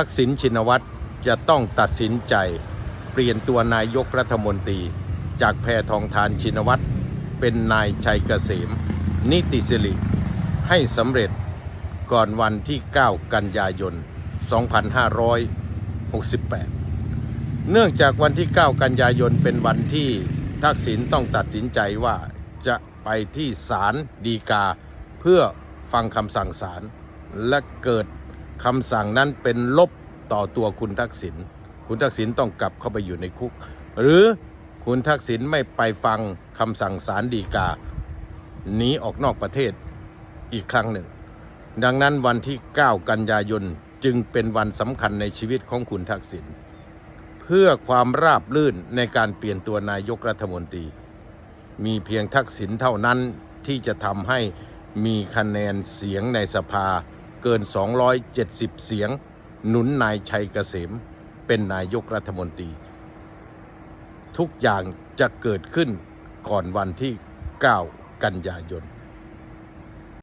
ทักษิณชินวัตรจะต้องตัดสินใจ เปลี่ยนตัวนายกรัฐมนตรี จากแพทองทานชินวัตรเป็นนายชัยเกษม นิติสิริให้สำเร็จก่อนวันที่ 9 กันยายน 2568 เนื่องจากวันที่ 9 กันยายนเป็นวันที่ทักษิณต้องตัดสินใจว่าจะไปที่ศาลฎีกา เพื่อฟังคำสั่งศาลและเกิด คำสั่งนั้นเป็นลบต่อตัวคุณทักษิณคุณทักษิณต้องกลับเข้าไปอยู่ในคุก หรือคุณทักษิณไม่ไปฟังคำสั่งศาลฎีกาหนีออกนอกประเทศอีกครั้งหนึ่ง ดังนั้นวันที่ 9 กันยายนจึงเป็นวันสำคัญในชีวิตของคุณทักษิณเพื่อความราบรื่นในการเปลี่ยนตัวนายกรัฐมนตรี มีเพียงทักษิณเท่านั้นที่จะทำให้มีคะแนนเสียงในสภา เกิน 270 เสียง หนุนนายชัยเกษม เป็นนายกรัฐมนตรี ทุกอย่างจะเกิดขึ้นก่อนวันที่ 9 กันยายน